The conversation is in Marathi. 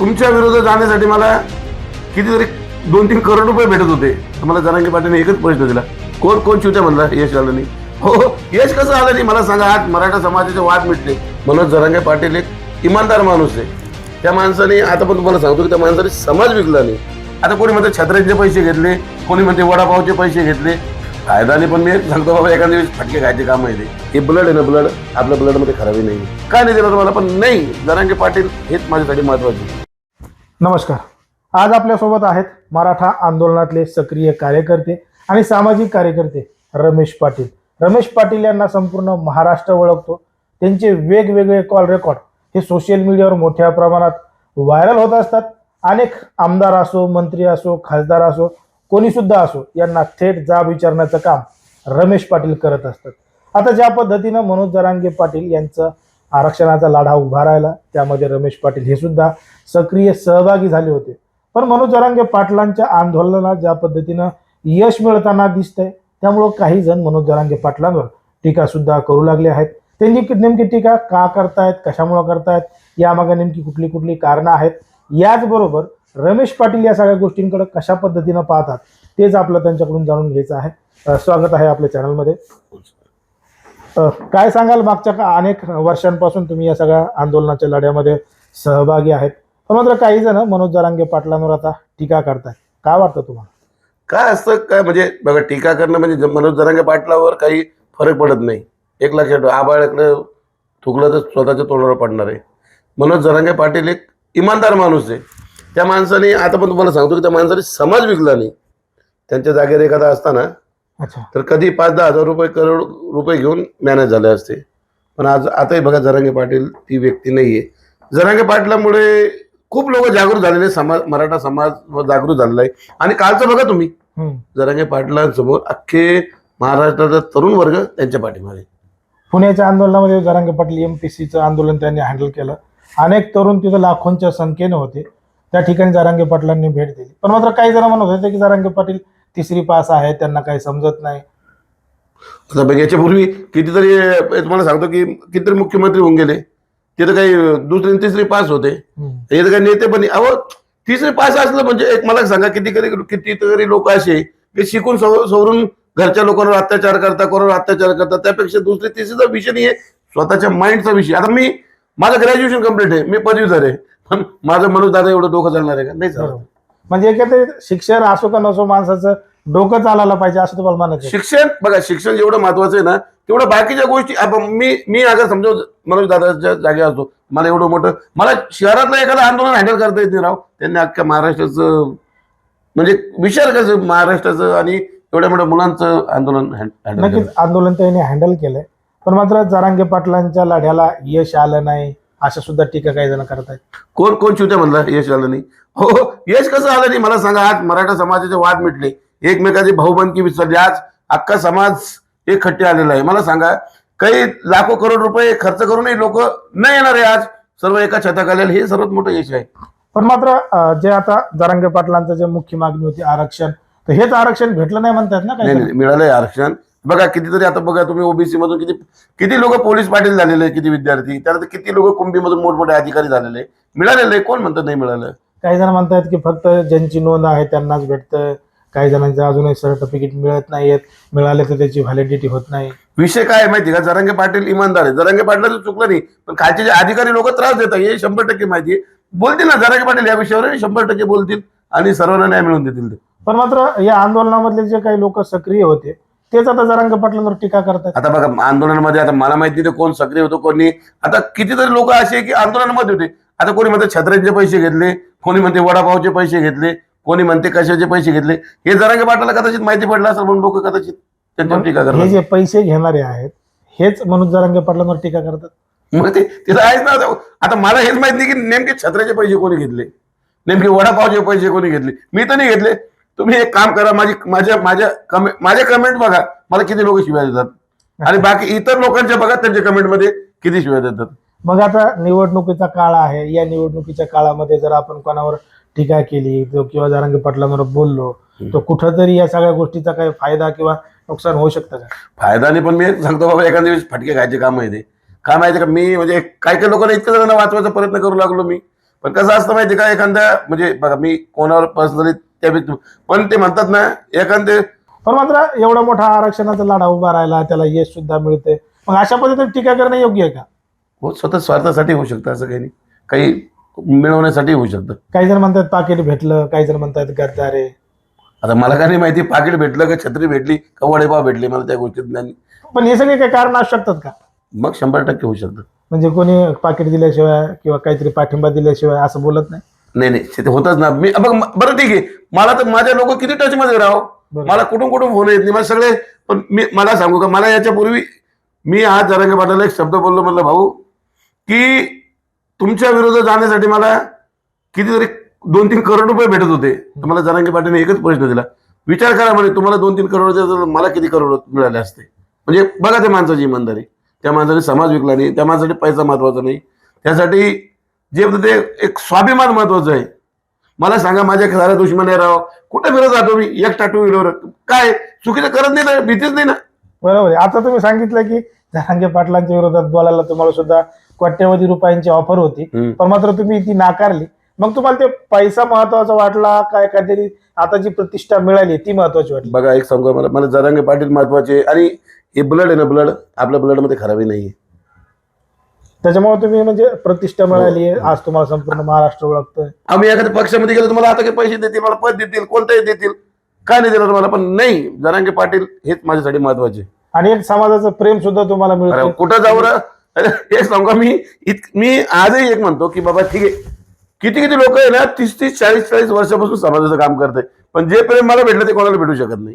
तुमच्या विरोधात जाण्यासाठी मला कितीतरी दोन तीन करोड रुपये भेटत होते. मला जरांगे पाटीलने एकच प्रश्न दिला. कोण कोण शिवत्या म्हणला यश आलं नाही हो हो, यश कसं आलं नाही मला सांगा आज मराठा समाजाचे वाद मिटले. मनोज जरांगे पाटील एक इमानदार माणूस आहे. त्या माणसाने आता पण तुम्हाला सांगतो की त्या माणसाने समाज विकला नाही. आता कोणी म्हणते छत्र्यांचे पैसे घेतले कोणी म्हणते वडापावचे पैसे घेतले. फायदाने पण मी सांगतो बाबा एखाद्या वेळेस फटके खायचे काम आहे ते. हे ब्लड आहे ना ब्लड आपल्या ब्लडमध्ये खराबी नाही. काय नाही दिलं तुम्हाला पण नाही. जरांगे पाटील हेच माझ्यासाठी महत्त्वाचे. नमस्कार. आज आपल्यासोबत आहेत मराठा आंदोलनातले सक्रिय कार्यकर्ते आणि सामाजिक कार्यकर्ते रमेश पाटील. रमेश पाटील यांना संपूर्ण महाराष्ट्र ओळखतो. त्यांचे वेगवेगळे कॉल रेकॉर्ड हे सोशल मीडियावर मोठ्या प्रमाणात व्हायरल होत असतात. अनेक आमदार असो मंत्री असो खासदार असो कोणीसुद्धा असो यांना थेट जाब विचारण्याचं काम रमेश पाटील करत असतात. आता ज्या पद्धतीनं मनोज जरांगे पाटील यांचं आरक्षणाचा लढा उभा राहिला. त्यामध्ये रमेश पाटील हे सुद्धा सक्रिय सहभागी झाले होते. पण मनोज जरांगे पाटलांच्या आंदोलनाला ज्या पद्धतीनं यश मिळताना दिसतंय त्यामुळं काही जण मनोज जरांगे पाटलांवर टीका सुद्धा करू लागले आहेत. ते नेमकी नेमकी टीका का करतायत कशामुळं करतायत यामागे नेमकी कुठली कुठली कारणं आहेत? याचबरोबर रमेश पाटील या सगळ्या गोष्टींकडे कशा पद्धतीनं पाहतात तेच आपलं त्यांच्याकडून जाणून घ्यायचं आहे. स्वागत आहे आपल्या चॅनलमध्ये काय सांगाल मागच्या का अनेक वर्षांपासून तुम्ही या सगळ्या आंदोलनाच्या लढ्यामध्ये सहभागी आहेत? पण मात्र काही जण मनोज जरांगे पाटलांवर आता टीका करतायत. काय वाटतं तुम्हाला? काय असतं काय म्हणजे बघा टीका करणं म्हणजे मनोज जरांगे पाटलावर काही फरक पडत नाही. एक लक्षात ठेवा आबाळकडं थुकलं तर स्वतःच्या तोंडावर पडणार आहे. मनोज जरांगे पाटील एक इमानदार माणूस आहे. त्या माणसाने आता पण तुम्हाला सांगतो की त्या माणसाने समाज विकला नाही. त्यांच्या जागेवर एखादा असताना तर कधी पाच दहा हजार रुपये करोड रुपये घेऊन मॅनेज झाले असते. पण आज आताही बघा जरांगे पाटील ती व्यक्ती नाही आहे जरांगे पाटलामुळे खूप लोक जागृत झालेले. समाज मराठा समाज व जागृत झालेला आहे. आणि कालचं बघा तुम्ही. जरांगे पाटलांसमोर अख्खे महाराष्ट्राचा तरुण वर्ग त्यांच्या पाठीमागे. पुण्याच्या आंदोलनामध्ये जरांगे पाटील एम पी सीचं आंदोलन त्यांनी हँडल केलं. अनेक तरुण तिथं लाखोंच्या संख्येने होते. त्या ठिकाणी जरांगे पाटलांनी भेट दिली. पण मात्र काही जण म्हणत होते की जरांगे पाटील तिसरी पास आहे त्यांना काही समजत नाही. आता बघ याच्यापूर्वी कितीतरी तुम्हाला सांगतो की कितीतरी मुख्यमंत्री होऊन गेले. तिथं काही दुसरी आणि तिसरी पास होते. हे तर काही नेते पण. अहो तिसरे पास असलं म्हणजे एक मला सांगा किती कधी कितीतरी लोक असे की शिकून सव- सवरून घरच्या लोकांवर अत्याचार करता कोणावर अत्याचार करतात त्यापेक्षा दुसरी तिसरीचा विषय नाही आहे स्वतःच्या माइंडचा विषय. आता मी माझं ग्रॅज्युएशन कंप्लीट आहे. मी पदवीधर आहे. पण माझं दादा एवढं डोकं चालणार आहे का? नाही चालणार. म्हणजे एकंदरीत शिक्षण असो का नसो माणसाचं डोकं चालायला पाहिजे असं तुम्हाला म्हणायचं. शिक्षण बघा शिक्षण जेवढं महत्वाचं आहे ना तेवढं बाकीच्या गोष्टी मी मी अगर समजा मनोज दादाच्या जागे असतो मला एवढं मोठं मला शहरातलं एखादं आंदोलन हँडल करता येत नाही राव. त्यांनी अख्ख्या महाराष्ट्राचं म्हणजे विचार कसं महाराष्ट्राचं आणि एवढ्या मोठ्या मुलांचं आंदोलन हँडल नक्कीच आंदोलन त्यांनी हँडल केलंय. पण मात्र जरांगे पाटलांच्या लढ्याला यश आलं नाही. अशा सुद्धा टीका काही जण करत आहेत. कोण कोण शिवत्या म्हणला? यश आलं नाही हो हो, यश कसं आलं नाही? मला सांगा आज मराठा समाजाचे वाद मिटले. एकमेकाची भाऊबंदकी विसरली. आज अख्खा समाज एक खट्टे आलेला आहे. मला सांगा काही लाखो करोड रुपये खर्च करूनही लोक नाही येणार आहे आज. सर्व एका छताखाली आले. हे सर्वात मोठं यश आहे. पण मात्र अं, जे आता जरांगे पाटलांचं जे मुख्य मागणी होती आरक्षण तर हेच आरक्षण भेटलं नाही म्हणतात ना नाही काही नाही मिळालंय आरक्षण. बघा कितीतरी आता बघा तुम्ही ओबीसी मधून किती किती लोक पोलीस पाटील झालेले किती विद्यार्थी. त्यानंतर किती लोक कुंभीमधून मोठमोठे अधिकारी झालेले. मिळालेलं आहे कोण म्हणतात नाही मिळालं? काही जण म्हणतात की फक्त ज्यांची नोंद आहे त्यांनाच भेटतं काही जणांचं अजूनही सर्टिफिकेट मिळत नाहीयेत. मिळाले तर त्याची व्हॅलिडिटी होत नाही. विषय काय माहिती का? जरांगे पाटील इमानदार आहे जरांगे पाटलाचं चुकलं नाही पण खालचे जे अधिकारी लोक त्रास देतात हे शंभर टक्के माहिती आहे. बोलतील ना जरांगे पाटील या विषयावर शंभर टक्के बोलतील आणि सर्वांना न्याय मिळवून देतील ते. पण मात्र या आंदोलनामधले जे काही लोक सक्रिय होते तेच आता जरांगे पाटलांवर टीका करतात आता बघा आंदोलनामध्ये आता मला माहिती नाही कोण सक्रिय होतो कोणी. आता कितीतरी लोक असे की आंदोलनामध्ये होते. आता कोणी म्हणते छत्र्यांचे पैसे घेतले कोणी म्हणते वडापावचे पैसे घेतले कोणी म्हणते कशाचे पैसे घेतले. हे जरांगे पाटलाला कदाचित माहिती पडलं असेल म्हणून लोक कदाचित त्यांच्यावर टीका हे करतात जे पैसे घेणारे आहेत हेच मनोज जरांगे पाटलांवर टीका करतात. मग ते तिथं आहेच ना आता- आता मला हेच माहीत नाही की नेमके छत्र्याचे पैसे कोणी घेतले नेमके वडापावचे पैसे कोणी घेतले. मी तर नाही घेतले तुम्ही एक काम करा माझी माझ्या माझ्या कमे माझ्या कमेंट बघा मला किती लोक शिवाय देतात. आणि बाकी इतर लोकांच्या बघा त्यांच्या कमेंटमध्ये किती शिवाय देतात. मग आता निवडणुकीचा काळ आहे. या निवडणुकीच्या काळामध्ये जर आपण कोणावर टीका केली किंवा जरांगे पाटलांवर बोललो तर कुठंतरी या सगळ्या गोष्टीचा काही फायदा किंवा नुकसान होऊ शकतं का? फायदा नाही पण मी सांगतो बाबा एखाद्या दिवस फटके खायचे काम आहे ते. काय माहिती का मी म्हणजे काही काही लोकांना इतकं जणांना वाचवायचा प्रयत्न करू लागलो मी. पण कसं असतं माहिती का एखाद्या म्हणजे बघा मी कोणावर पर्सनली त्या व्यक्ती- पण ते म्हणतात ना एखादे पण मात्र एवढा मोठा आरक्षणाचा लढा उभा राहिला त्याला यश सुद्धा मिळते मग अशा पद्धतीने टीका करणं योग्य आहे का? हो स्वतः स्वार्थासाठी होऊ शकतं असं काही नाही. काही मिळवण्यासाठी होऊ शकतं. काही जण म्हणतात पाकिट भेटलं काही जण म्हणतात गद्दारे. आता मला काय नाही माहिती पाकिट भेटलं का छत्री भेटली का वडेपाव भेटली मला त्या गोष्टीत ज्ञान पण हे सगळे काही कारण असू शकतात का? मग शंभर टक्के होऊ शकतं. म्हणजे कोणी पाकिट दिल्याशिवाय किंवा काहीतरी पाठिंबा दिल्याशिवाय असं बोलत नाही? नाही नाही ते होतच ना. मी बघ बरं ठीक आहे. मला तर माझे लोक किती टच मध्ये राहो. मला कुठून कुठून फोन येत नाही. मला सगळे पण मी मला सांगू का? मला याच्यापूर्वी मी आज जरांगे पाटाला एक शब्द बोललो म्हटलं भाऊ की तुमच्या विरोधात जाण्यासाठी मला कितीतरी दोन तीन करोड रुपये भेटत होते. तर मला जरांगे पाटीलने एकच प्रश्न दिला. विचार करा म्हणे तुम्हाला दोन तीन करोड मला किती करोड मिळाले असते? म्हणजे बघा त्या माणसाची इमानदारी. त्या माणसाने समाज विकला नाही. त्या माणसासाठी पैसा महत्त्वाचा नाही. त्यासाठी जे ते एक स्वाभिमान महत्वाचं आहे. मला सांगा माझ्या साऱ्या दुश्मन राव. कुठे फिरत राहतो मी? एक टू व्हीलर काय? चुकीचं करत नाही ना? भीतीच नाही ना? बरोबर आहे. आता तुम्ही सांगितलं की जहांगे पाटलांच्या विरोधात बोलायला तुम्हाला सुद्धा कोट्यवधी रुपयांची ऑफर होती. पण मात्र तुम्ही ती नाकारली. मग तुम्हाला ते पैसा महत्त्वाचा वाटला काय? काहीतरी आता जी प्रतिष्ठा मिळाली ती महत्वाची वाटली. बघा एक सांगू मला मला जरांगे पाटील महत्त्वाचे आणि हे ब्लड आहे ना ब्लड आपल्या ब्लडमध्ये खराबी नाहीये. त्याच्यामुळे तुम्ही म्हणजे प्रतिष्ठा मिळाली आज तुम्हाला संपूर्ण महाराष्ट्र ओळखतोय. आम्ही एखाद्या पक्षामध्ये गेलो तुम्हाला आता काही पैसे देतील मला पद देतील कोणतेही देतील. काय नाही देणार मला पण नाही जरांगे पाटील हेच माझ्यासाठी महत्त्वाचे. आणि एक समाजाचं प्रेम सुद्धा तुम्हाला अरे मिळतं कुठं जाऊ रे? अरे हे सांगू का मी इत मी आजही एक म्हणतो की बाबा ठीक आहे. किती किती लोक आहे ना तीस तीस चाळीस चाळीस वर्षापासून समाजाचं काम करते पण जे प्रेम मला भेटलं ते कोणाला भेटू शकत नाही.